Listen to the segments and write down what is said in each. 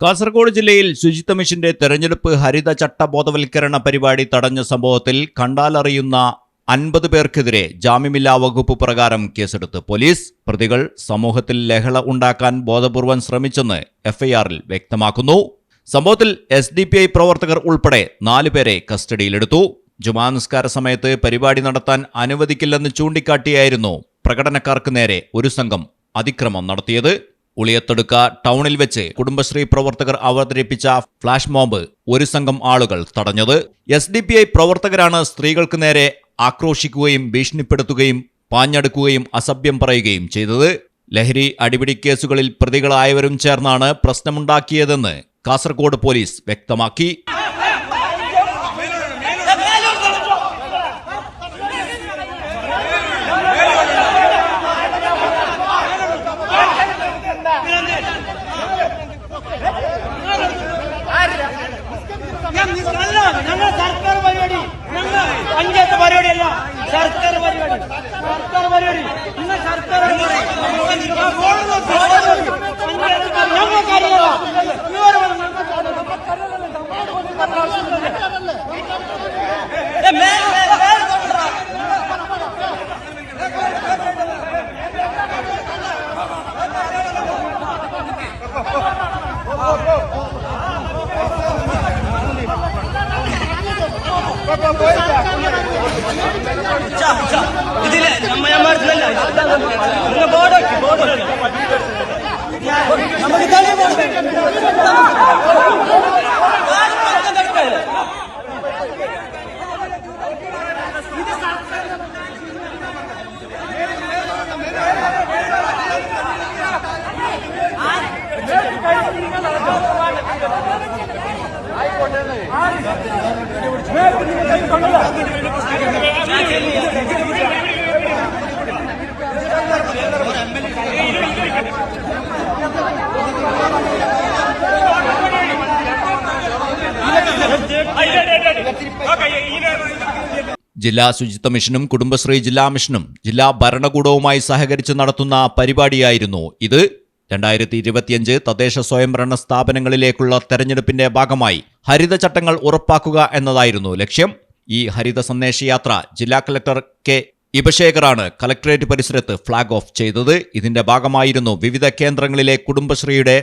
കാസർഗോഡ് ജില്ലയിൽ ശുചിത്വ മിഷന്റെ തെരഞ്ഞെടുപ്പ് ഹരിത ചട്ട ബോധവൽക്കരണ പരിപാടി തടഞ്ഞ സംഭവത്തിൽ കണ്ടാലറിയുന്ന അൻപത് പേർക്കെതിരെ ജാമ്യമില്ലാ വകുപ്പ് പ്രകാരം കേസെടുത്ത് പോലീസ് പ്രതികൾ സമൂഹത്തിൽ ലഹള ഉണ്ടാക്കാൻ ബോധപൂർവം ശ്രമിച്ചെന്ന് എഫ്ഐആറിൽ വ്യക്തമാക്കുന്നു. സംഭവത്തിൽ എസ് ഡി പി ഐ പ്രവർത്തകർ ഉൾപ്പെടെ നാലു പേരെ കസ്റ്റഡിയിലെടുത്തു. ജുമാ നിസ്കാര സമയത്ത് പരിപാടി നടത്താൻ അനുവദിക്കില്ലെന്ന് ചൂണ്ടിക്കാട്ടിയായിരുന്നു പ്രകടനക്കാർക്ക് നേരെ ഒരു സംഘം അതിക്രമം നടത്തിയത്. ഉളിയത്തൊടുക്ക ടൗണിൽ വെച്ച് കുടുംബശ്രീ പ്രവർത്തകർ അവതരിപ്പിച്ച ഫ്ലാഷ് മോബ് ഒരു സംഘം ആളുകൾ തടഞ്ഞത്. എസ് ഡി പി ഐ പ്രവർത്തകരാണ് സ്ത്രീകൾക്ക് നേരെ ആക്രോശിക്കുകയും ഭീഷണിപ്പെടുത്തുകയും പാഞ്ഞടുക്കുകയും അസഭ്യം പറയുകയും ചെയ്തത്. ലഹരി അടിപിടി കേസുകളിൽ പ്രതികളായവരും ചേർന്നാണ് പ്രശ്നമുണ്ടാക്കിയതെന്ന് കാസർഗോഡ് പോലീസ് വ്യക്തമാക്കി. അല്ല ഞങ്ങൾ സർക്കാർ പരിപാടി. ഞങ്ങൾ പഞ്ചായത്ത് പരിപാടിയല്ല സർക്കാർ പരിപാടി. സർക്കാർ പരിപാടി. ഇതില് നമ്മയന്മാർക്കല്ല നിങ്ങൾ ബോർഡ് ബോർഡ് നമുക്ക് തന്നെ ജില്ലാ ശുചിത്വ മിഷനും കുടുംബശ്രീ ജില്ലാ മിഷനും ജില്ലാ ഭരണകൂടവുമായി സഹകരിച്ച് നടത്തുന്ന പരിപാടിയായിരുന്നു ഇത്. രണ്ടായിരത്തി ഇരുപത്തിയഞ്ച് തദ്ദേശ സ്വയംഭരണ സ്ഥാപനങ്ങളിലേക്കുള്ള തെരഞ്ഞെടുപ്പിന്റെ ഭാഗമായി ഹരിതചട്ടങ്ങൾ ഉറപ്പാക്കുക എന്നതായിരുന്നു ലക്ഷ്യം. ഈ ഹരിത സന്ദേശയാത്ര ജില്ലാ കളക്ടർ കെ ഇബശേഖറാണ് കലക്ടറേറ്റ് പരിസരത്ത് ഫ്ളാഗ് ഓഫ് ചെയ്തത്. ഇതിന്റെ ഭാഗമായിരുന്നു വിവിധ കേന്ദ്രങ്ങളിലെ കുടുംബശ്രീയുടെ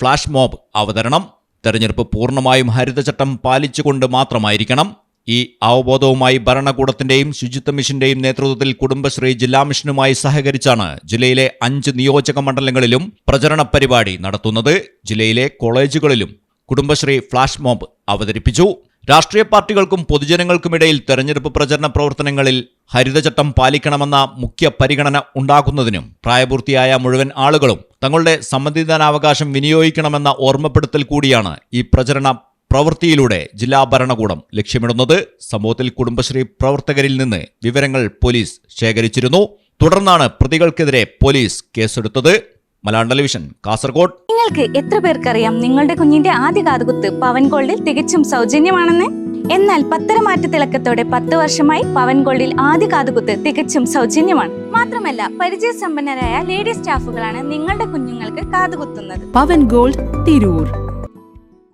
ഫ്ളാഷ് മോബ് അവതരണം. തെരഞ്ഞെടുപ്പ് പൂർണമായും ഹരിതചട്ടം പാലിച്ചുകൊണ്ട് മാത്രമായിരിക്കണം. ഈ അവബോധവുമായി ഭരണകൂടത്തിന്റെയും ശുചിത്വ മിഷന്റെയും നേതൃത്വത്തിൽ കുടുംബശ്രീ ജില്ലാ മിഷനുമായി സഹകരിച്ചാണ് ജില്ലയിലെ അഞ്ച് നിയോജക മണ്ഡലങ്ങളിലും പ്രചരണ പരിപാടി നടത്തുന്നത്. ജില്ലയിലെ കോളേജുകളിലും കുടുംബശ്രീ ഫ്ലാഷ് മോബ് അവതരിപ്പിച്ചു. രാഷ്ട്രീയ പാർട്ടികൾക്കും പൊതുജനങ്ങൾക്കുമിടയിൽ തെരഞ്ഞെടുപ്പ് പ്രചരണ പ്രവർത്തനങ്ങളിൽ ഹരിതചട്ടം പാലിക്കണമെന്ന മുഖ്യ പരിഗണന ഉണ്ടാക്കുന്നതിനും പ്രായപൂർത്തിയായ മുഴുവൻ ആളുകളും തങ്ങളുടെ സമ്മതിദാനാവകാശം വിനിയോഗിക്കണമെന്ന ഓർമ്മപ്പെടുത്തൽ കൂടിയാണ് ഈ പ്രചരണ പ്രവൃത്തിയിലൂടെ ജില്ലാ ഭരണകൂടം ലക്ഷ്യമിടുന്നത് സംഭവത്തിൽ കുടുംബശ്രീ പ്രവർത്തകരിൽ നിന്ന് വിവരങ്ങൾ പോലീസ് ശേഖരിച്ചിരുന്നു. തുടർന്നാണ് പ്രതികൾക്കെതിരെ പോലീസ് കേസെടുത്തത്. മലയാളം ടെലിവിഷൻ കാസർഗോഡ്. നിങ്ങൾക്ക് എത്ര പേർക്കറിയാം നിങ്ങളുടെ കുഞ്ഞിന്റെ ആദ്യ കാതുകുത്ത് പവൻ ഗോൾഡിൽ തികച്ചും സൗജന്യമാണെന്ന്? എന്നാൽ പത്തര മാറ്റ തിളക്കത്തോടെ പത്ത് വർഷമായി പവൻ ഗോൾഡിൽ ആദ്യ കാതുകുത്ത് തികച്ചും സൗജന്യമാണ്. മാത്രമല്ല പരിചയസമ്പന്നരായ ലേഡി സ്റ്റാഫുകളാണ് നിങ്ങളുടെ കുഞ്ഞുങ്ങൾക്ക് കാതുകുത്തുന്നത്. പവൻ ഗോൾഡ് തിരൂർ.